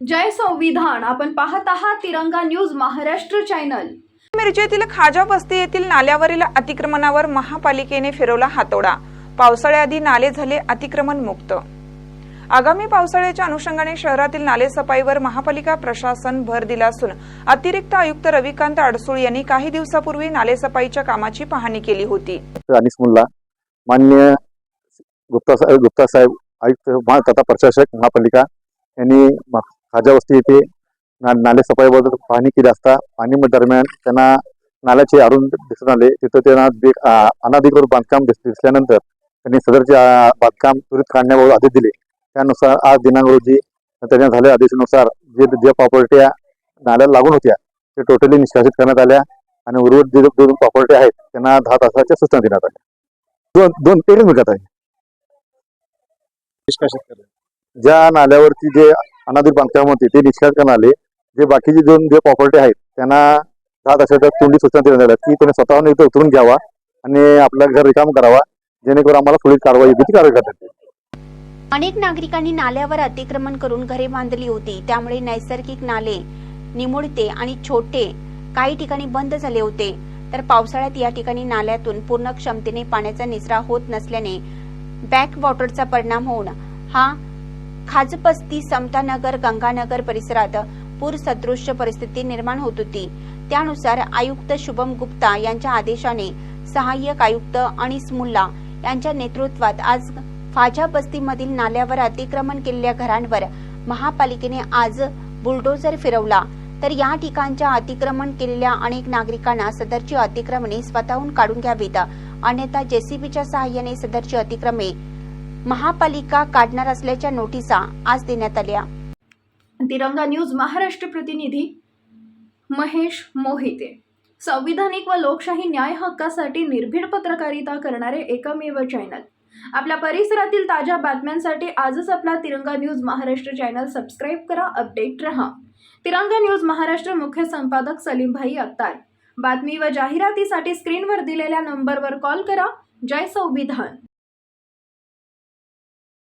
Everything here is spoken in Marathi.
जय संविधान. आपण पाहत आहात तिरंगा न्यूज महाराष्ट्र चॅनल. मिरजेतील खाजा वस्ती येथील नाल्यावरील अतिक्रमणावर महापालिकेने फिरवला हातोडा. पावसाळ्याआधी नाले झाले अतिक्रमण मुक्त. आगामी पावसाळ्याच्या अनुषंगाने शहरातील नाले सफाईवर महापालिका प्रशासन भर दिला असून अतिरिक्त आयुक्त रविकांत अडसूळ यांनी काही दिवसापूर्वी नालेसफाईच्या कामाची पाहणी केली होती. अनिस मुल्ला मान्य गुप्ता साहेब गुप्ता साहेब आयुक्त महा तथा प्रशासक महापालिका यांनी म- खाजा वस्ती येथे ना नाले सफाईबद्दल पाहणी केली असता पाहणी दरम्यान त्यांना नाल्याचे आरून दिसून आले. तिथं त्यांना अनधिकृत बांधकाम दिस- दिसल्यानंतर त्यांनी सदरचे बांधकाम त्वरित काढण्याबाबत आदेश दिले. त्यानुसार आज दिनांक रोजी त्यांच्या झालेल्या आदेशानुसार जे जे प्रॉपर्ट्या नाल्याला लागून होत्या ते टोटली निष्कासित करण्यात आल्या आणि उर्वरित जे दोन प्रॉपर्टी आहेत त्यांना दहा तासाच्या सूचना देण्यात आल्या. दोन दोन एकच मिळत आहे. ज्या नाल्यावरती जे अनाधिक बांधकाम होते ते निष्कासित करण्यात आले जे बाकीचे दोन जे प्रॉपर्टी आहेत त्यांना दहा तासाच्या तोंडी सूचना देण्यात आल्या की त्यांनी स्वतःहून इथं उतरून घ्यावा आणि आपलं घर रिकाम करावा जेणेकरून आम्हाला पुढील कारवाई ती कारवाई करण्यात येईल. अनेक नागरिकांनी नाल्यावर अतिक्रमण करून घरे बांधली होती त्यामुळे नैसर्गिक नाले निमुळते आणि छोटे काही ठिकाणी बंद झाले होते. तर पावसाळ्यात या ठिकाणी नाल्यातून पूर्ण क्षमतेने पाण्याचा निचरा होत नसल्याने बॅक वॉटरचा परिणाम होऊन हा खाजपस्ती समतानगर गंगानगर परिसरात पूर सदृश्य परिस्थिती निर्माण होत होती. त्यानुसार आयुक्त शुभम गुप्ता यांच्या आदेशाने सहाय्यक आयुक्त अनिस मुल्ला यांच्या नेतृत्वात आज फाजा बस्तीमधील नाल्यावर अतिक्रमण केलेल्या घरांवर महापालिकेने आज बुलडोझर फिरवला. तर या ठिकाणच्या अतिक्रमण केलेल्या अनेक नागरिकांना सदरची अतिक्रमणे स्वतःहून काढून घ्यावीत. अन्यथा जेसीबीच्या सहाय्याने सदरची अतिक्रमे महापालिका काढणार असल्याच्या नोटिसा आज देण्यात आल्या. तिरंगा न्यूज महाराष्ट्र प्रतिनिधी महेश मोहिते. संविधानिक व लोकशाही न्याय हक्कासाठी निर्भीड पत्रकारिता करणारे एकमेव चॅनल. आपल्या परिसरातील ताज्या बातम्यांसाठी आजच आपला Tiranga news Maharashtra channel subscribe करा अपडेट रहा. तिरंगा न्यूज महाराष्ट्र मुख्य संपादक सलीमभाई अत्तार बातमी व जाहिरातीसाठी स्क्रीनवर दिलेल्या नंबरवर कॉल करा. जय संविधान.